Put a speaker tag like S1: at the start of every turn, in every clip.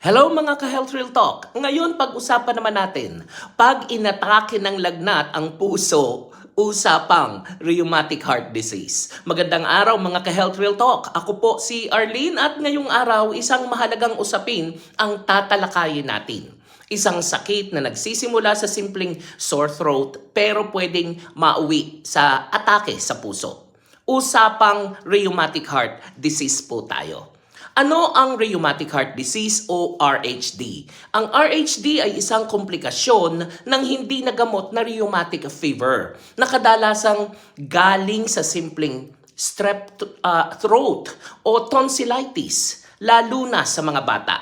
S1: Hello mga ka-Health Real Talk! Ngayon pag-usapan naman natin, pag inatake ng lagnat ang puso, usapang rheumatic heart disease. Magandang araw mga ka-Health Real Talk! Ako po si Arlene at ngayong araw isang mahalagang usapin ang tatalakayin natin. Isang sakit na nagsisimula sa simpleng sore throat pero pwedeng mauwi sa atake sa puso. Usapang rheumatic heart disease po tayo. Ano ang rheumatic heart disease o RHD? Ang RHD ay isang komplikasyon ng hindi nagamot na rheumatic fever na kadalasang galing sa simpleng strep uh, throat o tonsillitis, lalo na sa mga bata.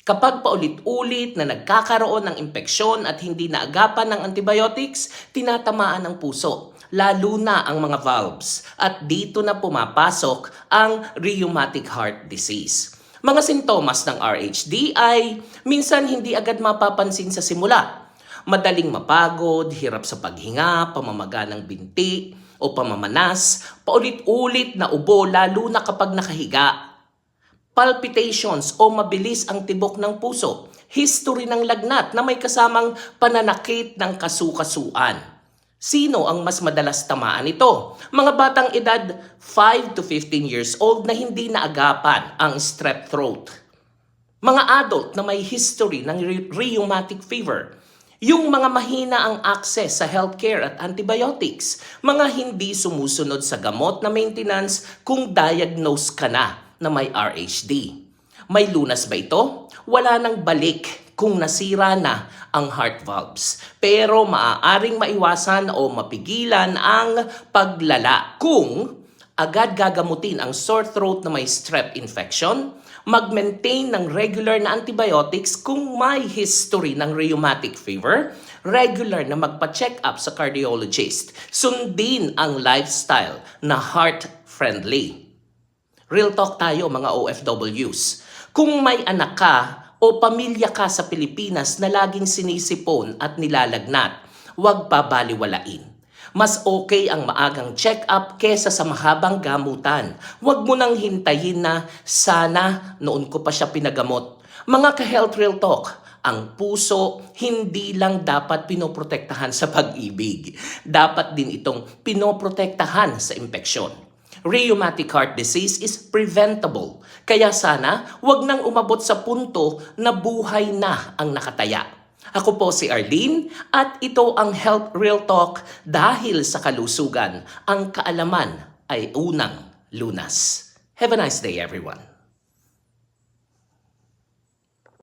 S1: Kapag paulit-ulit na nagkakaroon ng impeksyon at hindi naagapan ng antibiotics, tinatamaan ang puso, lalo na ang mga valves. At dito na pumapasok ang rheumatic heart disease. Mga sintomas ng RHD ay minsan hindi agad mapapansin sa simula. Madaling mapagod, hirap sa paghinga, pamamaga ng binti, o pamamanas, paulit-ulit na ubo lalo na kapag nakahiga palpitations o mabilis ang tibok ng puso, history ng lagnat na may kasamang pananakit ng kasukasuan. Sino ang mas madalas tamaan ito? Mga batang edad 5 to 15 years old na hindi naagapan ang strep throat. Mga adult na may history ng rheumatic fever. Yung mga mahina ang access sa healthcare at antibiotics. Mga hindi sumusunod sa gamot na maintenance kung diagnose ka na na may RHD. May lunas ba ito? Wala nang balik kung nasira na ang heart valves. Pero maaaring maiwasan o mapigilan ang paglala kung agad gagamutin ang sore throat na may strep infection, mag-maintain ng regular na antibiotics kung may history ng rheumatic fever, regular na magpa-check up sa cardiologist, sundin ang lifestyle na heart-friendly. Real talk tayo mga OFWs. Kung may anak ka o pamilya ka sa Pilipinas na laging sinisipon at nilalagnat, huwag pabaliwalain. Mas okay ang maagang check-up kesa sa mahabang gamutan. Huwag mo nang hintayin na sana noon ko pa siya pinagamot. Mga ka-health real talk, ang puso hindi lang dapat pinoprotektahan sa pag-ibig. Dapat din itong pinoprotektahan sa impeksyon. Rheumatic heart disease is preventable. Kaya sana, wag nang umabot sa punto na buhay na ang nakataya. Ako po si Arlene at ito ang Health Real Talk dahil sa kalusugan, ang kaalaman ay unang lunas. Have a nice day everyone.